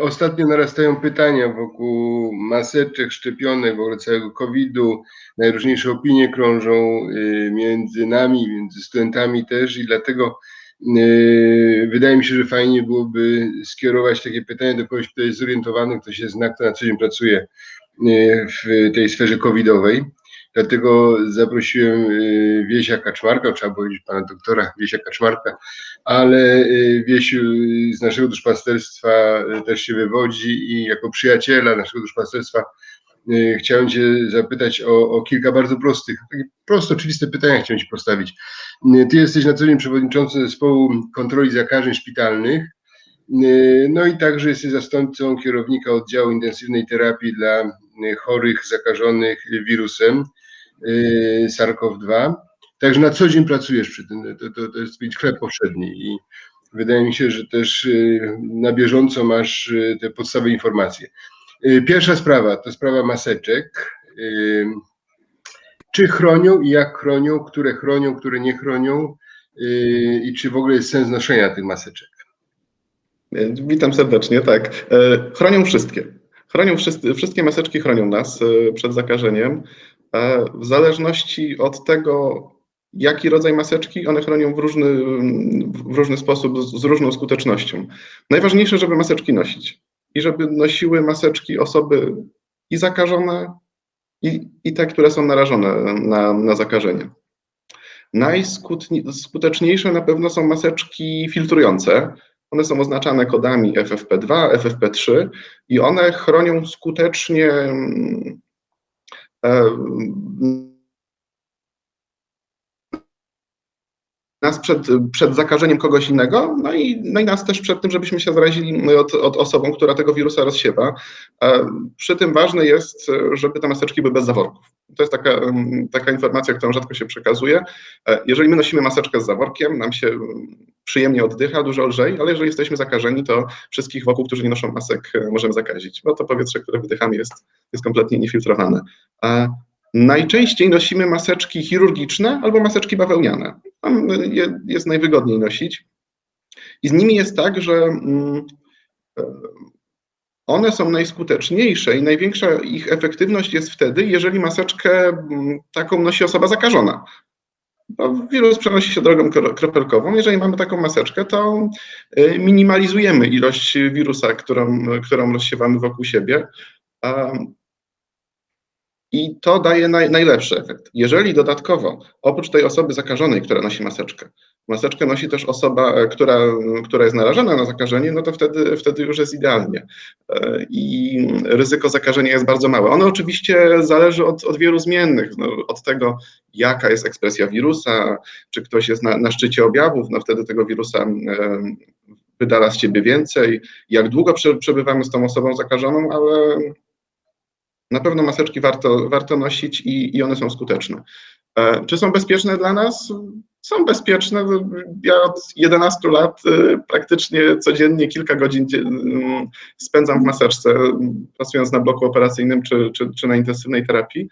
Ostatnio narastają pytania wokół maseczek, szczepionek, w ogóle całego COVID-u. Najróżniejsze opinie krążą y, między nami, między studentami też i dlatego y, wydaje mi się, że fajnie byłoby skierować takie pytanie do kogoś, kto jest zorientowany, kto się zna, kto na co dzień pracuje y, w tej sferze covidowej. Dlatego zaprosiłem y, Wiesia Kaczmarka, trzeba powiedzieć pana doktora Wiesia Kaczmarka, ale y, Wiesiu z naszego duszpasterstwa y, też się wywodzi i jako przyjaciela naszego duszpasterstwa chciałem cię zapytać o, o kilka bardzo prostych, takie proste, oczywiste pytania chciałem ci postawić. Ty jesteś na co dzień przewodniczącym zespołu kontroli zakażeń szpitalnych, no i także jesteś zastępcą kierownika oddziału intensywnej terapii dla chorych zakażonych wirusem y, SARS-CoV-2. Także na co dzień pracujesz przy tym, to, to, to jest chleb powszedni i wydaje mi się, że też y, na bieżąco masz y, te podstawowe informacje. Pierwsza sprawa to sprawa maseczek. Czy chronią i jak chronią, które chronią, które nie chronią i czy w ogóle jest sens noszenia tych maseczek? Witam serdecznie, tak. E, Chronią wszystkie. Chronią wszyscy, wszystkie maseczki chronią nas e, przed zakażeniem. E, W zależności od tego, jaki rodzaj maseczki, one chronią w różny, w różny sposób, z z różną skutecznością. Najważniejsze, żeby maseczki nosić i żeby nosiły maseczki osoby i zakażone, i, i te, które są narażone na, na zakażenie. Najskuteczniejsze na pewno są maseczki filtrujące. One są oznaczane kodami FFP2, FFP3 i one chronią skutecznie mm, nas przed, przed zakażeniem kogoś innego, no i, no i nas też przed tym, żebyśmy się zarazili od, od osobą, która tego wirusa rozsiewa. E, Przy tym ważne jest, żeby te maseczki były bez zaworków. To jest taka, mm, taka informacja, którą rzadko się przekazuje. E, Jeżeli my nosimy maseczkę z zaworkiem, nam się przyjemnie oddycha, dużo lżej, ale jeżeli jesteśmy zakażeni, to wszystkich wokół, którzy nie noszą masek, e, możemy zakazić, bo to powietrze, które wydychamy jest, jest kompletnie niefiltrowane. Najczęściej nosimy maseczki chirurgiczne albo maseczki bawełniane. Tam je, jest najwygodniej nosić. I z nimi jest tak, że mm, e, one są najskuteczniejsze i największa ich efektywność jest wtedy, jeżeli maseczkę mm, taką nosi osoba zakażona. Bo wirus przenosi się drogą kro- kropelkową. Jeżeli mamy taką maseczkę, to y, minimalizujemy ilość wirusa, którą, którą rozsiewamy wokół siebie. I to daje naj, najlepszy efekt. Jeżeli dodatkowo, oprócz tej osoby zakażonej, która nosi maseczkę, maseczkę nosi też osoba, e, która, która jest narażona na zakażenie, no to wtedy, wtedy już jest idealnie. E, I ryzyko zakażenia jest bardzo małe. Ono oczywiście zależy od, od wielu zmiennych, no, od tego, jaka jest ekspresja wirusa, czy ktoś jest na, na szczycie objawów, no wtedy tego wirusa wydala z siebie więcej, jak długo prze, przebywamy z tą osobą zakażoną, ale na pewno maseczki warto, warto nosić i, i one są skuteczne. E, Czy są bezpieczne dla nas? Są bezpieczne. Ja od 11 lat e, praktycznie codziennie kilka godzin dzie- m, spędzam w maseczce, pracując na bloku operacyjnym czy, czy, czy na intensywnej terapii.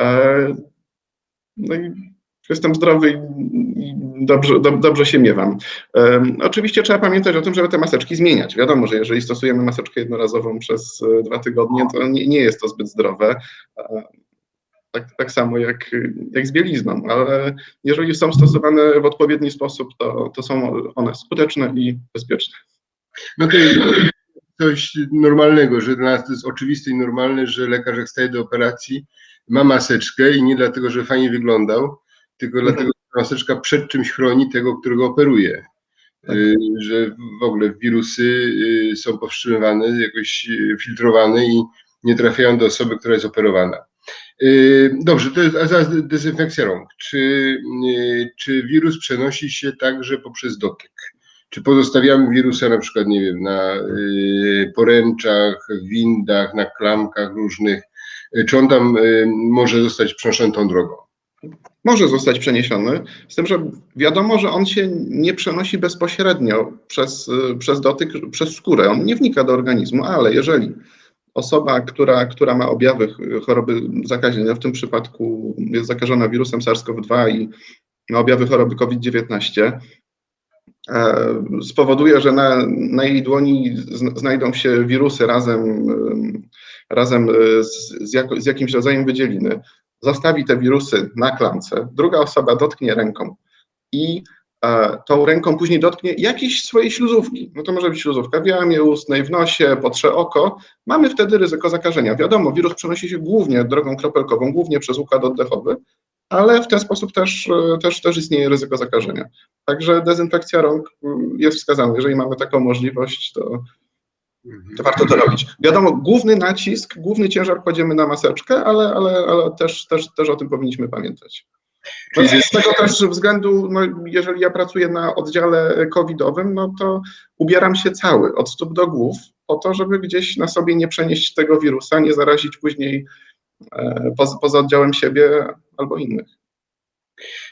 E, No i jestem zdrowy i- dobrze, dob- dobrze się miewam. Em, Oczywiście trzeba pamiętać o tym, żeby te maseczki zmieniać. Wiadomo, że jeżeli stosujemy maseczkę jednorazową przez e, dwa tygodnie, to nie, nie jest to zbyt zdrowe. Tak, tak samo jak, jak z bielizną, ale jeżeli są stosowane w odpowiedni sposób, to, to są one skuteczne i bezpieczne. No to coś normalnego, że dla nas to jest oczywiste i normalne, że lekarz jak staje do operacji, ma maseczkę i nie dlatego, że fajnie wyglądał, tylko Mhm. dlatego, że maseczka przed czymś chroni tego, którego operuje. Tak. Y, Że w ogóle wirusy y, są powstrzymywane, jakoś y, filtrowane i nie trafiają do osoby, która jest operowana. Dobrze, to jest a zaraz dezynfekcja rąk. Czy, czy wirus przenosi się także poprzez dotyk? Czy pozostawiamy wirusa na przykład, nie wiem, na poręczach, windach, na klamkach różnych? Czy on tam może zostać przenoszony tą drogą? Może zostać przeniesiony, z tym, że wiadomo, że on się nie przenosi bezpośrednio przez, y, przez dotyk, przez skórę. On nie wnika do organizmu, ale jeżeli osoba, która, która ma objawy ch- choroby zakaźnej, w tym przypadku jest zakażona wirusem SARS-CoV-2 i ma objawy choroby COVID-19, e, spowoduje, że na, na jej dłoni zn- znajdą się wirusy razem, em, razem e, z, z, jako, z jakimś rodzajem wydzieliny, zostawi te wirusy na klamce, druga osoba dotknie ręką i e, tą ręką później dotknie jakiejś swojej śluzówki. No to może być śluzówka w jamie ustnej, w nosie, potrze oko. Mamy wtedy ryzyko zakażenia. Wiadomo, wirus przenosi się głównie drogą kropelkową, głównie przez układ oddechowy, ale w ten sposób też, e, też, też istnieje ryzyko zakażenia. Także dezynfekcja rąk mm, jest wskazana. Jeżeli mamy taką możliwość, to, to warto to robić. Wiadomo, główny nacisk, główny ciężar kładziemy na maseczkę, ale, ale, ale też, też, też o tym powinniśmy pamiętać. No, z tego też względu, no, jeżeli ja pracuję na oddziale covidowym, no to ubieram się cały, od stóp do głów, po to, żeby gdzieś na sobie nie przenieść tego wirusa, nie zarazić później e, poza, poza oddziałem siebie albo innych.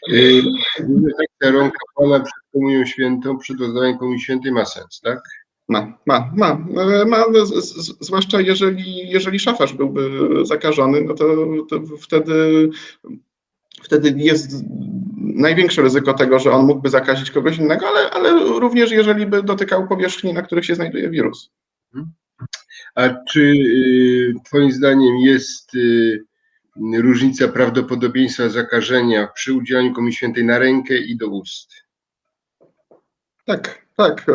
Yy, Dezynfekcja rąk kapłana przed komunią świętą, przed rozdawaniem komunii świętej ma sens, tak? Ma, ma, ma. E, ma z, z, zwłaszcza jeżeli, jeżeli szafarz byłby zakażony, no to, to wtedy, wtedy jest największe ryzyko tego, że on mógłby zakazić kogoś innego, ale, ale również jeżeli by dotykał powierzchni, na których się znajduje wirus. A czy y, Twoim zdaniem jest y, różnica prawdopodobieństwa zakażenia przy udzielaniu komunii świętej na rękę i do ust? Tak, tak.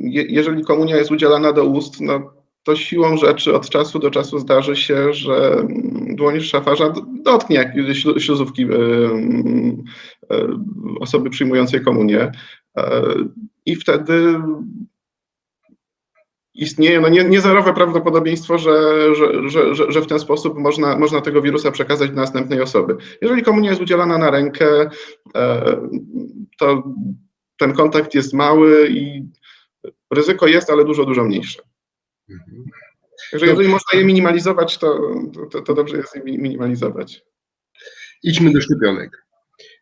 Je, jeżeli komunia jest udzielana do ust, no to siłą rzeczy od czasu do czasu zdarzy się, że mm, dłoń szafarza dotknie jak- ślu- śluzówki mm, e, osoby przyjmującej komunię e, i wtedy istnieje no nie, niezerowe prawdopodobieństwo, że, że, że, że, że w ten sposób można, można tego wirusa przekazać do następnej osoby. Jeżeli komunia jest udzielana na rękę, e, to ten kontakt jest mały i ryzyko jest, ale dużo, dużo mniejsze. Mhm. Także jeżeli można je minimalizować, to, to, to dobrze jest je mi- minimalizować. Idźmy do szczepionek.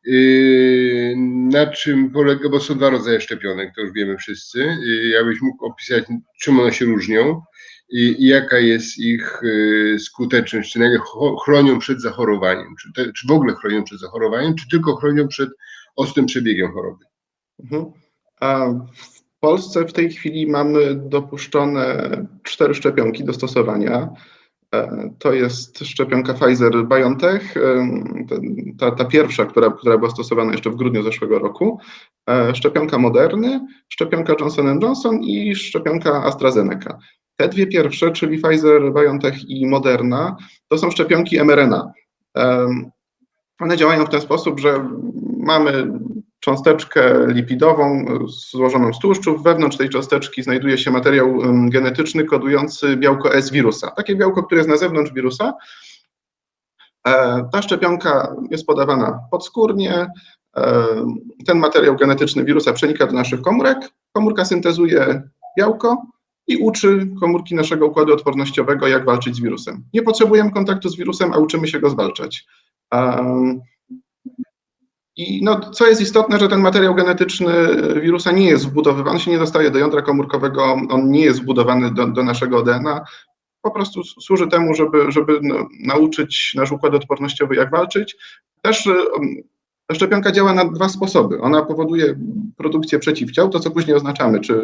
Yy, Na czym polega, bo są dwa rodzaje szczepionek, to już wiemy wszyscy. Yy, Jakbyś mógł opisać, czym one się różnią i, i jaka jest ich yy, skuteczność, czy nagle chronią przed zachorowaniem, czy, te, czy w ogóle chronią przed zachorowaniem, czy tylko chronią przed ostrym przebiegiem choroby. Mhm. A w Polsce w tej chwili mamy dopuszczone cztery szczepionki do stosowania. E, To jest szczepionka Pfizer-BioNTech, em, ten- ta, ta pierwsza, która, która była stosowana jeszcze w grudniu zeszłego roku, e, szczepionka Moderny, szczepionka Johnson Johnson i szczepionka AstraZeneca. Te dwie pierwsze, czyli Pfizer, BioNTech i Moderna, to są szczepionki mRNA. One działają w ten sposób, że mamy cząsteczkę lipidową złożoną z tłuszczów. Wewnątrz tej cząsteczki znajduje się materiał genetyczny kodujący białko S wirusa. Takie białko, które jest na zewnątrz wirusa. E, Ta szczepionka jest podawana podskórnie. E, Ten materiał genetyczny wirusa przenika do naszych komórek. Komórka syntezuje białko i uczy komórki naszego układu odpornościowego, jak walczyć z wirusem. Nie potrzebujemy kontaktu z wirusem, a uczymy się go zwalczać. I no, co jest istotne, że ten materiał genetyczny wirusa nie jest wbudowywany, on się nie dostaje do jądra komórkowego, on nie jest wbudowany do, do naszego DNA. Po prostu służy temu, żeby, żeby no, nauczyć nasz układ odpornościowy, jak walczyć. Też y, ta szczepionka działa na dwa sposoby. Ona powoduje produkcję przeciwciał, to co później oznaczamy, czy,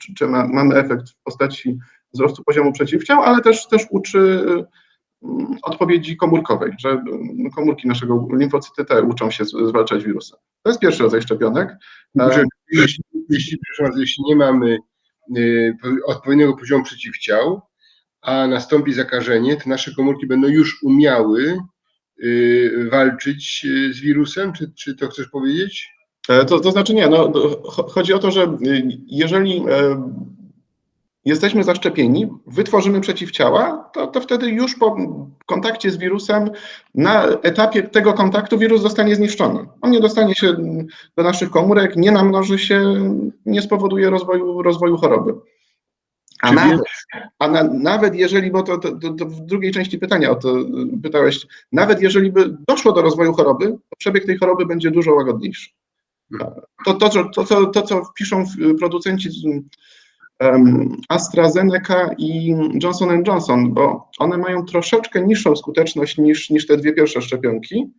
czy, czy ma, mamy efekt w postaci wzrostu poziomu przeciwciał, ale też, też uczy y, odpowiedzi komórkowej, że mm, komórki naszego limfocyty T uczą się zwalczać wirusa. To jest pierwszy rodzaj szczepionek. E, jeśli, jeśli, bardzo, jeśli nie mamy y, po- odpowiedniego poziomu przeciwciał, a nastąpi zakażenie, to nasze komórki będą już umiały y, walczyć y, z wirusem? Czy, czy to chcesz powiedzieć? E, To, to znaczy nie, no, chodzi o to, że jeżeli e, jesteśmy zaszczepieni, wytworzymy przeciwciała, to, to wtedy już po kontakcie z wirusem, na etapie tego kontaktu wirus zostanie zniszczony. On nie dostanie się do naszych komórek, nie namnoży się, nie spowoduje rozwoju, rozwoju choroby. A, nawet, a na, nawet jeżeli, bo to, to, to w drugiej części pytania o to y, pytałeś, nawet jeżeli by doszło do rozwoju choroby, to przebieg tej choroby będzie dużo łagodniejszy. To, to, co- to, co, to co piszą producenci AstraZeneca i Johnson Johnson, bo one mają troszeczkę niższą skuteczność niż, niż te dwie pierwsze szczepionki,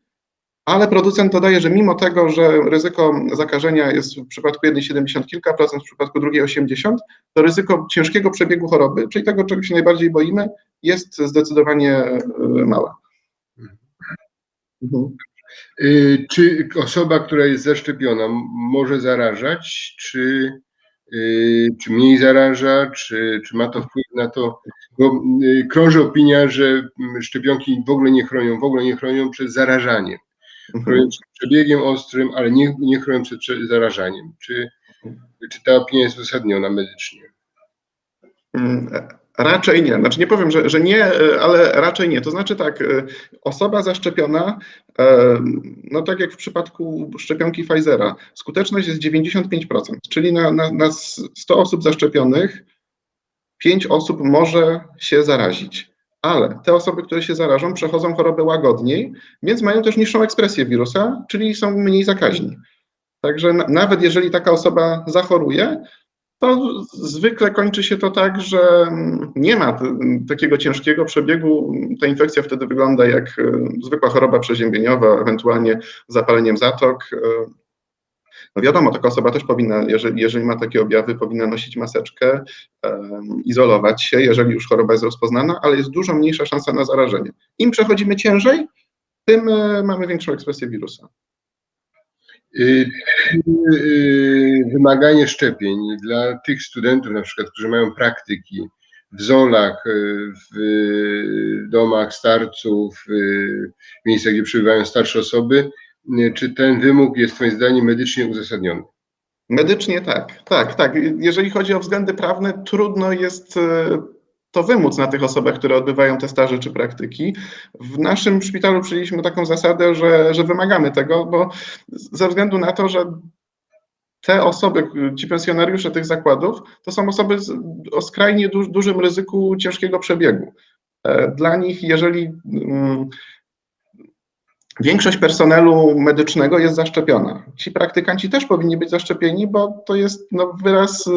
ale producent dodaje, że mimo tego, że ryzyko zakażenia jest w przypadku jednej 70 kilka procent, w przypadku drugiej 80, to ryzyko ciężkiego przebiegu choroby, czyli tego, czego się najbardziej boimy, jest zdecydowanie e, małe. Mhm. Y, Czy osoba, która jest zaszczepiona, może zarażać, czy, czy mniej zaraża, czy, czy ma to wpływ na to? Bo y, krąży opinia, że mm, szczepionki w ogóle nie chronią, w ogóle nie chronią przed zarażaniem. Chronią przed przebiegiem ostrym, ale nie, nie chronią przed prze- zarażaniem. Czy, czy ta opinia jest uzasadniona medycznie? Raczej nie. Znaczy nie powiem, że, że nie, e, ale raczej nie. To znaczy tak, e, osoba zaszczepiona, e, no tak jak w przypadku szczepionki Pfizera, skuteczność jest 95%, czyli na, na, na 100 osób zaszczepionych 5 osób może się zarazić. Ale te osoby, które się zarażą, przechodzą chorobę łagodniej, więc mają też niższą ekspresję wirusa, czyli są mniej zakaźni. Także na, nawet jeżeli taka osoba zachoruje, to zwykle kończy się to tak, że nie ma takiego ciężkiego przebiegu. Ta infekcja wtedy wygląda jak e, zwykła choroba przeziębieniowa, ewentualnie zapaleniem zatok. E, No wiadomo, taka osoba też powinna, jeżeli, jeżeli ma takie objawy, powinna nosić maseczkę, e, izolować się, jeżeli już choroba jest rozpoznana, ale jest dużo mniejsza szansa na zarażenie. Im przechodzimy ciężej, tym mamy większą ekspresję wirusa. Y, y, Wymaganie szczepień dla tych studentów, na przykład, którzy mają praktyki w zolach, y, w domach starców, y, w miejscach, gdzie przebywają starsze osoby, y, czy ten wymóg jest Twoim zdaniem medycznie uzasadniony? Medycznie tak, tak, tak. Jeżeli chodzi o względy prawne, trudno jest to wymóc na tych osobach, które odbywają te staże czy praktyki. W naszym szpitalu przyjęliśmy taką zasadę, że, że wymagamy tego, bo ze względu na to, że te osoby, ci pensjonariusze tych zakładów, to są osoby z, o skrajnie du, dużym ryzyku ciężkiego przebiegu. E, Dla nich, jeżeli mm, Większość personelu medycznego jest zaszczepiona. Ci praktykanci też powinni być zaszczepieni, bo to jest no, wyraz y,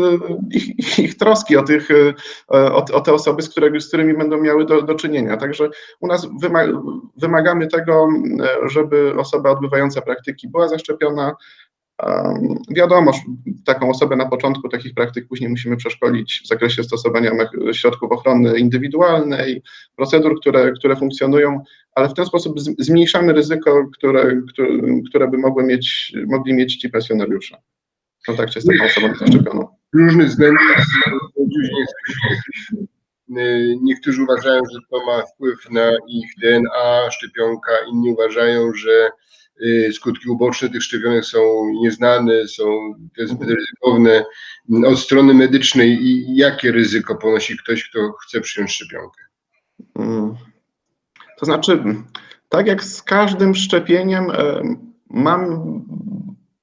ich, ich troski o, tych, y, o, o te osoby, z, którymi, z którymi będą miały do, do czynienia. Także u nas wyma, wymagamy tego, żeby osoba odbywająca praktyki była zaszczepiona. Wiadomo, taką osobę na początku takich praktyk później musimy przeszkolić w zakresie stosowania środków ochrony indywidualnej, procedur, które, które funkcjonują, ale w ten sposób zmniejszamy ryzyko, które, które, które by mogły mieć, mogli mieć ci pensjonariusze w kontakcie z taką osobą zaszczepioną. Z różnych względów Niektórzy uważają, że to ma wpływ na ich DNA, szczepionka, inni uważają, że y, skutki uboczne tych szczepionek są nieznane, są to jest zbyt ryzykowne. Od strony medycznej i jakie ryzyko ponosi ktoś, kto chce przyjąć szczepionkę? To znaczy, tak jak z każdym szczepieniem, e, mam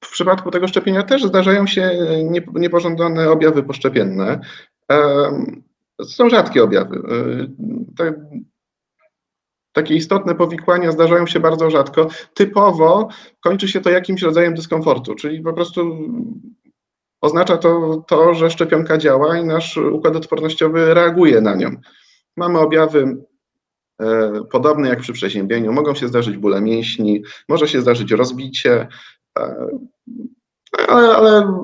w przypadku tego szczepienia też zdarzają się nie- niepożądane objawy poszczepienne. E, Są rzadkie objawy. E, takie istotne powikłania zdarzają się bardzo rzadko. Typowo kończy się to jakimś rodzajem dyskomfortu, czyli po prostu oznacza to, to że szczepionka działa i nasz układ odpornościowy reaguje na nią. Mamy objawy e, podobne jak przy przeziębieniu. Mogą się zdarzyć bóle mięśni, może się zdarzyć rozbicie, e, ale, ale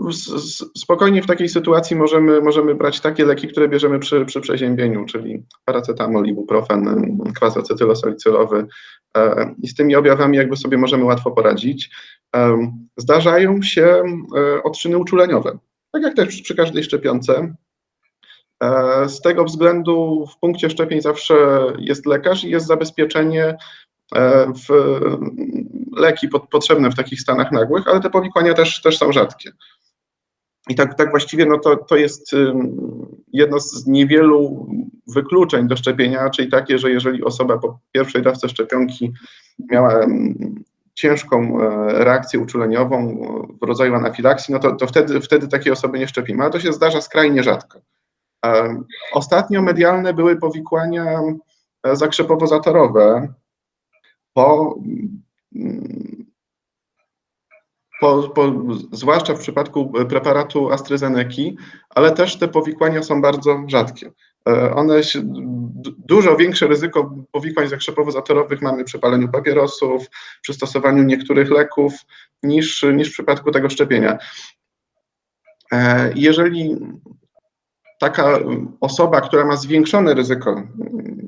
spokojnie w takiej sytuacji możemy, możemy brać takie leki, które bierzemy przy, przy przeziębieniu, czyli paracetamol, ibuprofen, kwas acetylosalicylowy e, i z tymi objawami jakby sobie możemy łatwo poradzić. Zdarzają się odczyny uczuleniowe, tak jak też przy każdej szczepionce. E, Z tego względu w punkcie szczepień zawsze jest lekarz i jest zabezpieczenie e, w leki pot- potrzebne w takich stanach nagłych, ale te powikłania też, też są rzadkie. I tak, tak właściwie no to, to jest jedno z niewielu wykluczeń do szczepienia, czyli takie, że jeżeli osoba po pierwszej dawce szczepionki miała ciężką e, reakcję uczuleniową w rodzaju anafilakcji, no to, to wtedy, wtedy takiej osoby nie szczepimy, ale to się zdarza skrajnie rzadko. E, Ostatnio medialne były powikłania e, zakrzepowo-zatorowe po, mm, po, po, zwłaszcza w przypadku preparatu AstraZeneca, ale też te powikłania są bardzo rzadkie. E, one się, dużo większe ryzyko powikłań zakrzepowo-zatorowych mamy przy paleniu papierosów, przy stosowaniu niektórych leków niż, niż w przypadku tego szczepienia. Jeżeli taka osoba, która ma zwiększone ryzyko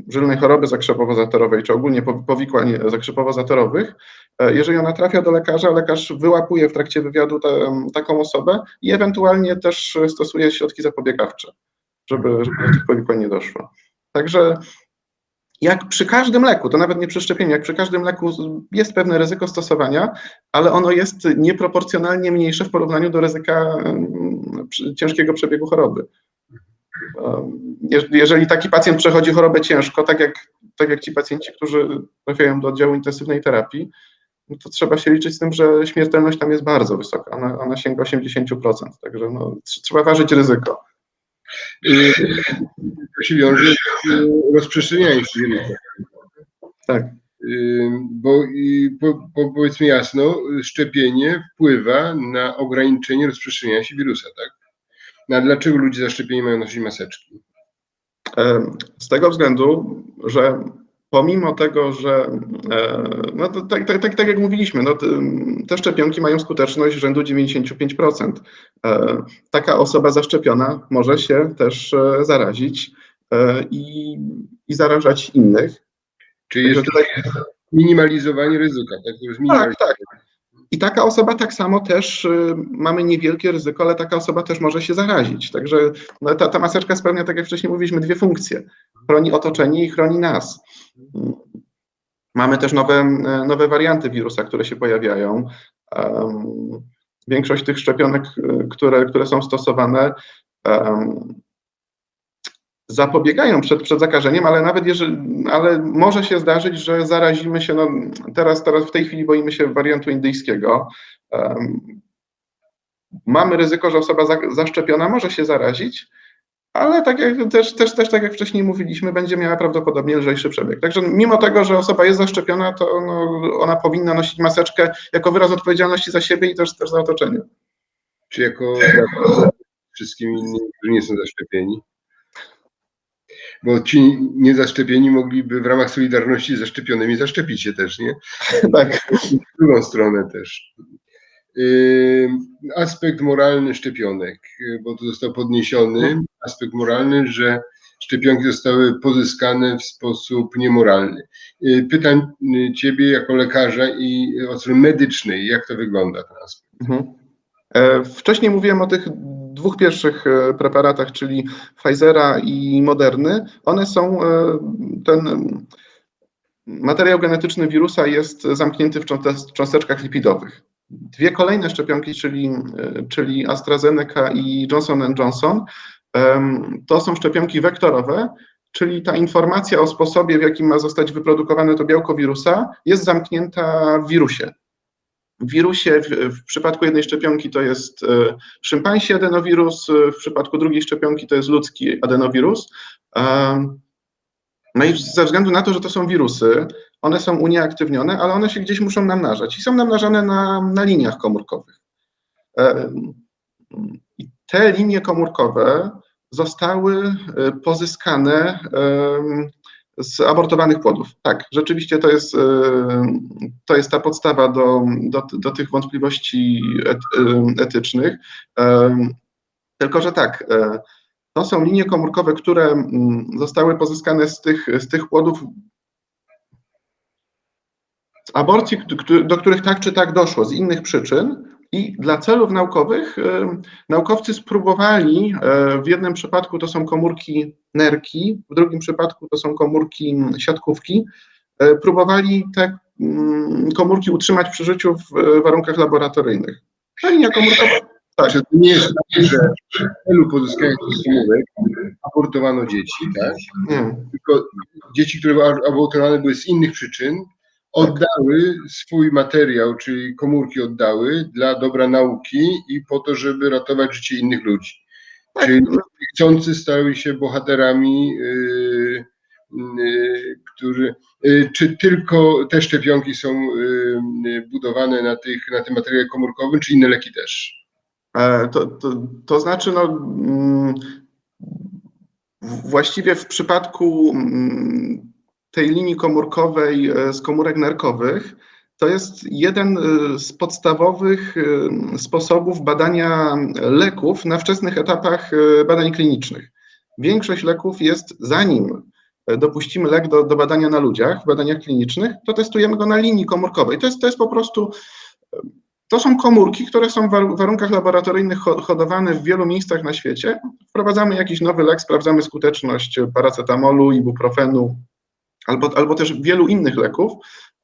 żylnej choroby zakrzepowo-zatorowej, czy ogólnie powikłań zakrzepowo-zatorowych, e, jeżeli ona trafia do lekarza, lekarz wyłapuje w trakcie wywiadu taką osobę i ewentualnie też stosuje środki zapobiegawcze, żeby, żeby do tych powikłań nie doszło. Także jak przy każdym leku, to nawet nie przy szczepieniu, jak przy każdym leku jest pewne ryzyko stosowania, ale ono jest nieproporcjonalnie mniejsze w porównaniu do ryzyka ciężkiego przebiegu choroby. Jeżeli taki pacjent przechodzi chorobę ciężko, tak jak, tak jak ci pacjenci, którzy trafiają do oddziału intensywnej terapii, no to trzeba się liczyć z tym, że śmiertelność tam jest bardzo wysoka. Ona, ona sięga 80%, także no, trzeba ważyć ryzyko. To się wiąże z rozprzestrzenianiem się. Tak. Bo po, po, powiedzmy jasno, szczepienie wpływa na ograniczenie rozprzestrzeniania się wirusa, tak? No dlaczego ludzie zaszczepieni mają nosić maseczki? Z tego względu, że pomimo tego, że no to, tak, tak, tak, tak jak mówiliśmy, no te szczepionki mają skuteczność rzędu 95%. Taka osoba zaszczepiona może się też e, zarazić e, i, i zarażać innych. Czyli jest tutaj minimalizowanie ryzyka. Tak, tak, tak. I taka osoba tak samo też y, mamy niewielkie ryzyko, ale taka osoba też może się zarazić. Także no, ta, ta maseczka spełnia, tak jak wcześniej mówiliśmy, dwie funkcje. Chroni otoczenie i chroni nas. Mamy też nowe, nowe warianty wirusa, które się pojawiają. Większość tych szczepionek, y, które, które są stosowane, zapobiegają przed, przed zakażeniem, ale nawet jeżeli, ale może się zdarzyć, że zarazimy się, no teraz, teraz w tej chwili boimy się wariantu indyjskiego. Um, mamy ryzyko, że osoba za, zaszczepiona może się zarazić, ale tak jak też, też, też tak jak wcześniej mówiliśmy, będzie miała prawdopodobnie lżejszy przebieg. Także mimo tego, że osoba jest zaszczepiona, to no, ona powinna nosić maseczkę jako wyraz odpowiedzialności za siebie i też, też za otoczenie. Czy jako wszystkim innym, którzy nie są zaszczepieni? Bo ci niezaszczepieni mogliby w ramach Solidarności zaszczepionymi zaszczepić się też, nie? Tak. W drugą stronę też. Aspekt moralny szczepionek, bo to został podniesiony, aspekt moralny, że szczepionki zostały pozyskane w sposób niemoralny. Pytam Ciebie jako lekarza i od strony medycznej, jak to wygląda ten aspekt? Mhm. E, wcześniej mówiłem o tych dwóch pierwszych e, preparatach, czyli Pfizera i Moderny, one są, e, ten materiał genetyczny wirusa jest zamknięty w cząsteczkach lipidowych. Dwie kolejne szczepionki, czyli, e, czyli AstraZeneca i Johnson Johnson, to są szczepionki wektorowe, czyli ta informacja o sposobie, w jakim ma zostać wyprodukowane to białko wirusa, jest zamknięta w wirusie. Wirusie, w, w, przypadku jednej szczepionki to jest e, szympansi adenowirus, e, w przypadku drugiej szczepionki to jest ludzki adenowirus. E, no i ze względu na to, że to są wirusy, one są unieaktywnione, ale one się gdzieś muszą namnażać i są namnażane na, na liniach komórkowych. I te linie komórkowe zostały pozyskane z abortowanych płodów. Tak, rzeczywiście to jest, e, to jest ta podstawa do, do, do tych wątpliwości e, etycznych. E, tylko, że tak, to są linie komórkowe, które zostały pozyskane z tych, z tych płodów z aborcji, do których tak czy tak doszło z innych przyczyn, i dla celów naukowych naukowcy spróbowali, e, w jednym przypadku to są komórki nerki, w drugim przypadku to są komórki siatkówki, e, próbowali te mm, komórki utrzymać przy życiu w e, warunkach laboratoryjnych. Ta linia komórkowa. Tak. To nie jest tak, że w celu pozyskania tych komórek abortowano dzieci, tak? Nie. Tylko dzieci, które były abortowane były z innych przyczyn, oddały swój materiał, czyli komórki oddały dla dobra nauki i po to, żeby ratować życie innych ludzi. Tak. Czyli chcący stały się bohaterami yy, y, który, y, czy tylko te szczepionki są y, budowane na, tych, na tym materiale komórkowym, czy inne leki też? E, To, to, to znaczy, no, mm, właściwie w przypadku mm, tej linii komórkowej e, z komórek nerkowych, to jest jeden e, z podstawowych e, sposobów badania leków na wczesnych etapach badań klinicznych. Większość leków jest, zanim dopuścimy lek do, do badania na ludziach, w badaniach klinicznych, to testujemy go na linii komórkowej. To jest, to jest po prostu to są komórki, które są w war- warunkach laboratoryjnych ho- hodowane w wielu miejscach na świecie. Wprowadzamy jakiś nowy lek, sprawdzamy skuteczność paracetamolu, ibuprofenu albo, albo też wielu innych leków.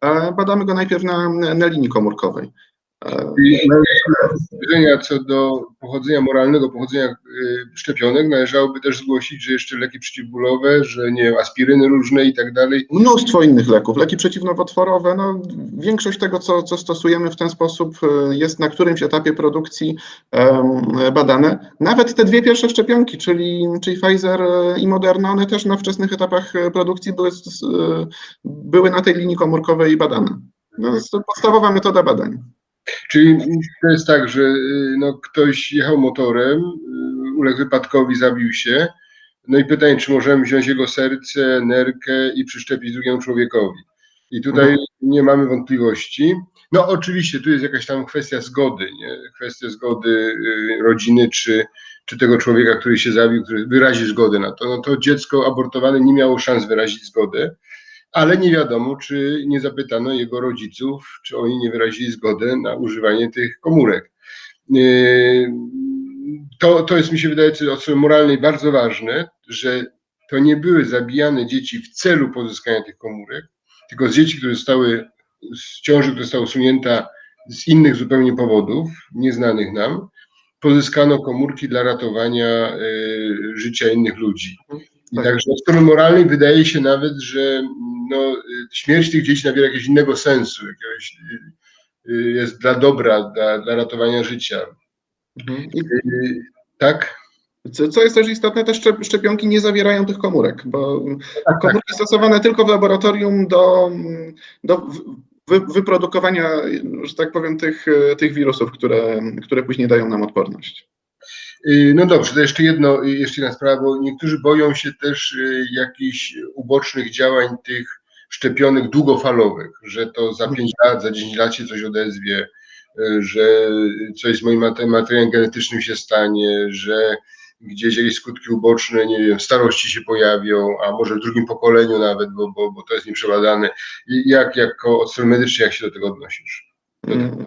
E, Badamy go najpierw na, na linii komórkowej. E, spostrzeżenia co do pochodzenia moralnego, pochodzenia y, szczepionek, należałoby też zgłosić, że jeszcze leki przeciwbólowe, że nie wiem, aspiryny różne i tak dalej. Mnóstwo innych leków, leki przeciwnowotworowe. No, większość tego, co, co stosujemy w ten sposób, e, jest na którymś etapie produkcji badane. Nawet te dwie pierwsze szczepionki, czyli, czyli Pfizer e, i Moderna, one też na wczesnych etapach produkcji były, były na tej linii komórkowej badane. No, jest to podstawowa metoda badań. Czyli to jest tak, że y, no, ktoś jechał motorem, y, uległ wypadkowi, zabił się. No i pytanie, czy możemy wziąć jego serce, nerkę i przyszczepić drugiemu człowiekowi. I tutaj Mhm. nie mamy wątpliwości. No oczywiście, tu jest jakaś tam kwestia zgody, nie? kwestia zgody y, rodziny, czy, czy tego człowieka, który się zabił, który wyrazi zgodę na to. No to dziecko abortowane nie miało szans wyrazić zgody, ale nie wiadomo, czy nie zapytano jego rodziców, czy oni nie wyrazili zgody na używanie tych komórek. Yy, To, to jest, mi się wydaje, od strony moralnej bardzo ważne, że to nie były zabijane dzieci w celu pozyskania tych komórek, tylko z dzieci, które zostały z ciąży, która została usunięta z innych zupełnie powodów, nieznanych nam, pozyskano komórki dla ratowania yy, życia innych ludzi. I Tak. także od strony moralnej wydaje się nawet, że no, śmierć tych dzieci nabiera jakiegoś innego sensu, jakiegoś, y, y, jest dla dobra, dla, dla ratowania życia. I Y, Tak? Co, co jest też istotne, te szczep- szczepionki nie zawierają tych komórek, bo Tak, komórki stosowane tylko w laboratorium do, do wy, wyprodukowania, że tak powiem, tych, tych wirusów, które, które później dają nam odporność. No dobrze, to jeszcze jedno, jeszcze jedna sprawa, bo niektórzy boją się też jakichś ubocznych działań tych szczepionek długofalowych, że to za 5 lat, za 10 lat się coś odezwie, y, że coś z moim mate- materiałem genetycznym się stanie, że gdzieś jakieś skutki uboczne, nie wiem, starości się pojawią, a może w drugim pokoleniu nawet, bo, bo, bo to jest nieprzebadane. Jak jako od strony medycznej, jak się do tego odnosisz? Mm,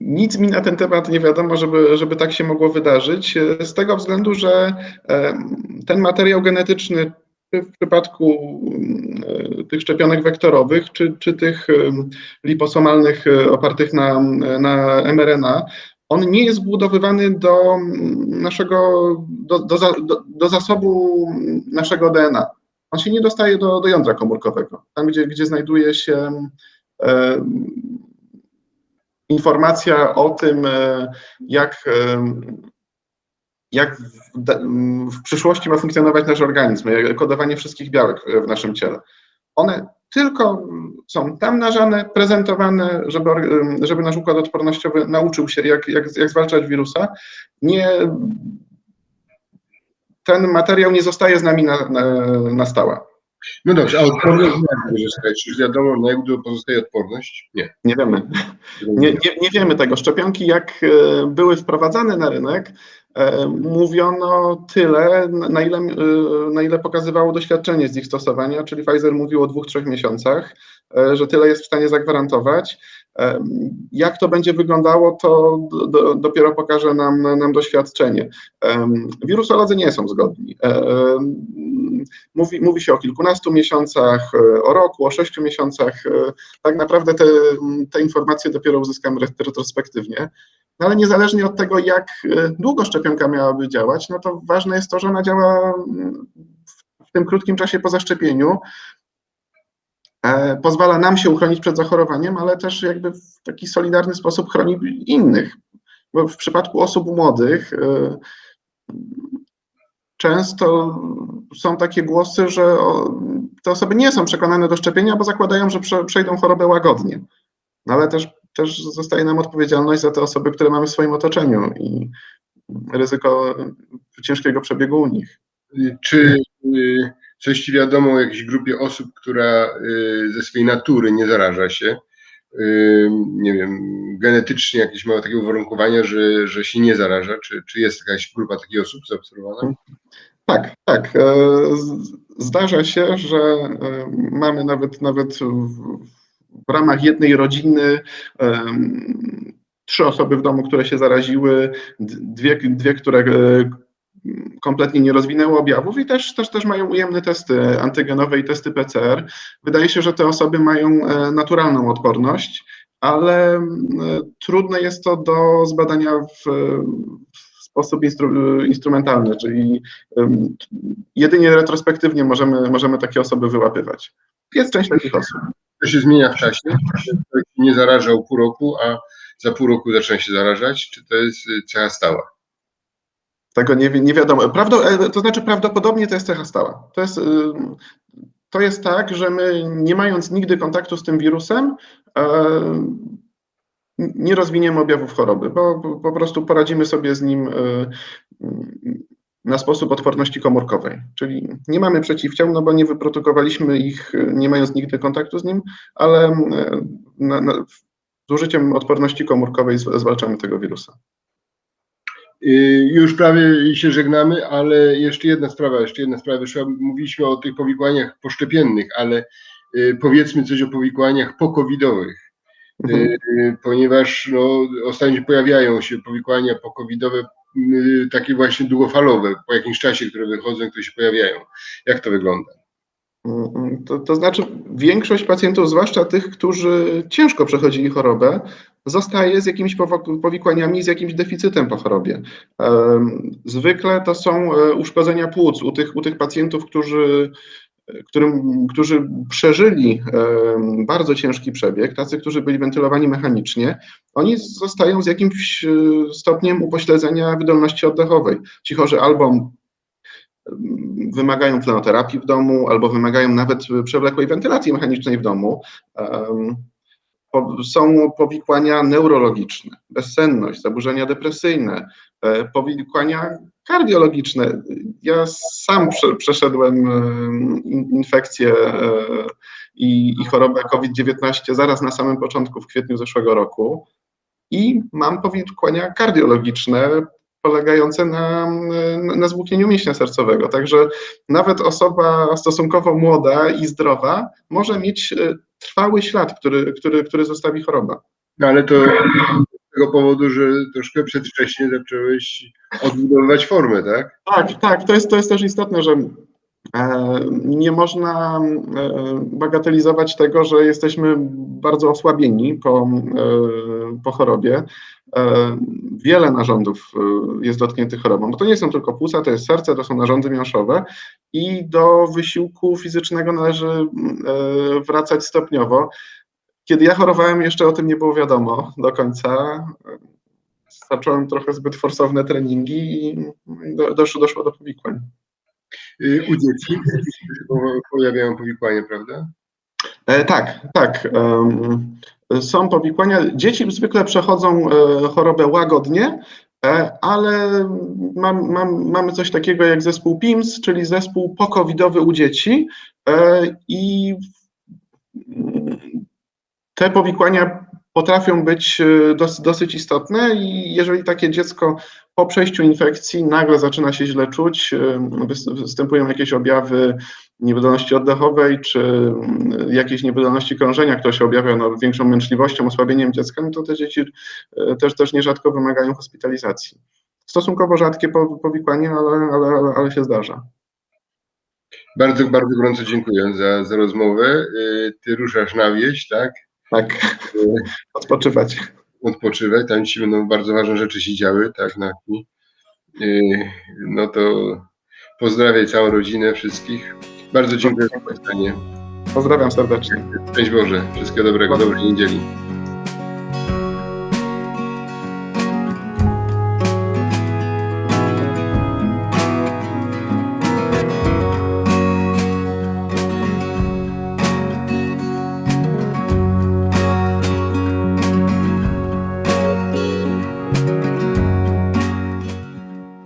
Nic mi na ten temat nie wiadomo, żeby, żeby tak się mogło wydarzyć, e, z tego względu, że e, ten materiał genetyczny w przypadku mm, e, tych szczepionek wektorowych, czy, czy tych em, liposomalnych e, opartych na, na mRNA, on nie jest wbudowywany do mm, naszego, do, do, do, do zasobu naszego DNA. On się nie dostaje do, do jądra komórkowego, tam gdzie, gdzie znajduje się e, informacja o tym, e, jak, e, jak w, w przyszłości ma funkcjonować nasz organizm, kodowanie wszystkich białek w naszym ciele. One tylko są tam nażane, prezentowane, żeby, żeby nasz układ odpornościowy nauczył się, jak, jak, jak zwalczać wirusa. Nie, ten materiał nie zostaje z nami na, na, na stałe. No dobrze, a odporność stać? Już wiadomo, na jak długo pozostaje odporność? Nie. Nie wiemy. Nie, nie, nie wiemy tego. Szczepionki, jak e, były wprowadzane na rynek, mówiono tyle, na ile, e, na ile pokazywało doświadczenie z ich stosowania, czyli Pfizer mówił o dwóch, trzech miesiącach, e, że tyle jest w stanie zagwarantować. E, Jak to będzie wyglądało, to do, do, dopiero pokaże nam, nam doświadczenie. E, Wirusolodzy nie są zgodni. E, e, Mówi, mówi się o kilkunastu miesiącach, e, o roku, o sześciu miesiącach. E, Tak naprawdę te, te informacje dopiero uzyskamy ret- retrospektywnie. No ale niezależnie od tego, jak e, długo szczepionka miałaby działać, no to ważne jest to, że ona działa mm, w- tym krótkim czasie po zaszczepieniu. E, Pozwala nam się uchronić przed zachorowaniem, ale też jakby w taki solidarny sposób chroni innych. Bo w przypadku osób młodych, e, często są takie głosy, że te osoby nie są przekonane do szczepienia, bo zakładają, że prze, przejdą chorobę łagodnie. No ale też, też zostaje nam odpowiedzialność za te osoby, które mamy w swoim otoczeniu i ryzyko ciężkiego przebiegu u nich. Czy y, coś Ci wiadomo o jakiejś grupie osób, która y, ze swojej natury nie zaraża się? Y, Nie wiem, genetycznie jakieś ma takie uwarunkowania, że, że się nie zaraża? Czy, czy jest jakaś grupa takich osób zaobserwowana? Tak, tak. e, Zdarza się, że e, mamy nawet, nawet w, w ramach jednej rodziny trzy osoby w domu, które się zaraziły, dwie, dwie które e, kompletnie nie rozwinęły objawów i też, też, też mają ujemne testy antygenowe i testy PCR. Wydaje się, że te osoby mają e, naturalną odporność, ale e, trudne jest to do zbadania w, w sposób instru, instrumentalny, czyli jedynie retrospektywnie możemy, możemy takie osoby wyłapywać. Jest część takich osób. To się zmienia w czasie? Się nie zarażał pół roku, a za pół roku zaczyna się zarażać? Czy to jest y, cecha stała? Tego nie, nie wiadomo. Prawdo, e, to znaczy prawdopodobnie to jest cecha stała. To jest, ym, to jest tak, że my nie mając nigdy kontaktu z tym wirusem, e, nie rozwiniemy objawów choroby, bo po prostu poradzimy sobie z nim mm, na sposób odporności komórkowej. Czyli nie mamy przeciwciał, no bo nie wyprodukowaliśmy ich, nie mając nigdy kontaktu z nim, ale e, na, na, z użyciem odporności komórkowej zwalczamy tego wirusa. Y, Już prawie się żegnamy, ale jeszcze jedna sprawa, jeszcze jedna sprawa wyszła. Mówiliśmy o tych powikłaniach poszczepiennych, ale y, powiedzmy coś o powikłaniach pokowidowych, y, ponieważ no, ostatnio pojawiają się powikłania pokowidowe, takie właśnie długofalowe, po jakimś czasie, które wychodzą, które się pojawiają. Jak to wygląda? To, to znaczy, większość pacjentów, zwłaszcza tych, którzy ciężko przechodzili chorobę, zostaje z jakimiś powikłaniami, z jakimś deficytem po chorobie. Zwykle to są e, uszkodzenia płuc u tych, u tych pacjentów, którzy, którym, którzy przeżyli em, bardzo ciężki przebieg, tacy, którzy byli wentylowani mechanicznie, oni zostają z jakimś e, stopniem upośledzenia wydolności oddechowej. Ci chorzy albo wymagają tlenoterapii w domu albo wymagają nawet przewlekłej wentylacji mechanicznej w domu. Są powikłania neurologiczne, bezsenność, zaburzenia depresyjne, e, powikłania kardiologiczne. Ja sam prze, przeszedłem em, in- infekcję e, i, i chorobę COVID-19 zaraz na samym początku, w kwietniu zeszłego roku i mam powikłania kardiologiczne polegające na, na, na mięśnia sercowego. Także nawet osoba stosunkowo młoda i zdrowa może mieć e, trwały ślad, który, który, który zostawi choroba. No ale to tego powodu, że troszkę przedwcześnie zacząłeś odbudowywać formę, tak? Tak, tak, to jest, to jest też istotne, że e, nie można e, bagatelizować tego, że jesteśmy bardzo osłabieni po, e, po chorobie. Wiele narządów jest dotkniętych chorobą, bo to nie są tylko płuca, to jest serce, to są narządy miąższowe i do wysiłku fizycznego należy wracać stopniowo. Kiedy ja chorowałem, jeszcze o tym nie było wiadomo do końca. Zacząłem trochę zbyt forsowne treningi i do, doszło, doszło do powikłań. Y, U dzieci pojawiają powikłania, prawda? E, tak, tak. em, są powikłania. Dzieci zwykle przechodzą e, chorobę łagodnie, e, ale mam, mam, mamy coś takiego jak zespół PIMS, czyli zespół pokowidowy u dzieci e, i te powikłania potrafią być dos, dosyć istotne i jeżeli takie dziecko po przejściu infekcji nagle zaczyna się źle czuć, wys- występują jakieś objawy niewydolności oddechowej, czy mm, jakiejś niewydolności krążenia, która się objawia no, większą męczliwością, osłabieniem dziecka, no to te dzieci też, też nierzadko wymagają hospitalizacji. Stosunkowo rzadkie po- powikłanie, ale, ale, ale, się zdarza. Bardzo, bardzo gorąco dziękuję za, za rozmowę. Y, Ty ruszasz na wieś, tak? Tak, odpoczywać. Odpoczywaj, tam ci będą bardzo ważne rzeczy się działy, tak, na wsi. Y, No to pozdrawiam całą rodzinę, wszystkich. Bardzo dziękuję za spotkanie. Pozdrawiam serdecznie. Szczęść Boże, wszystkiego dobrego, dobrej niedzieli.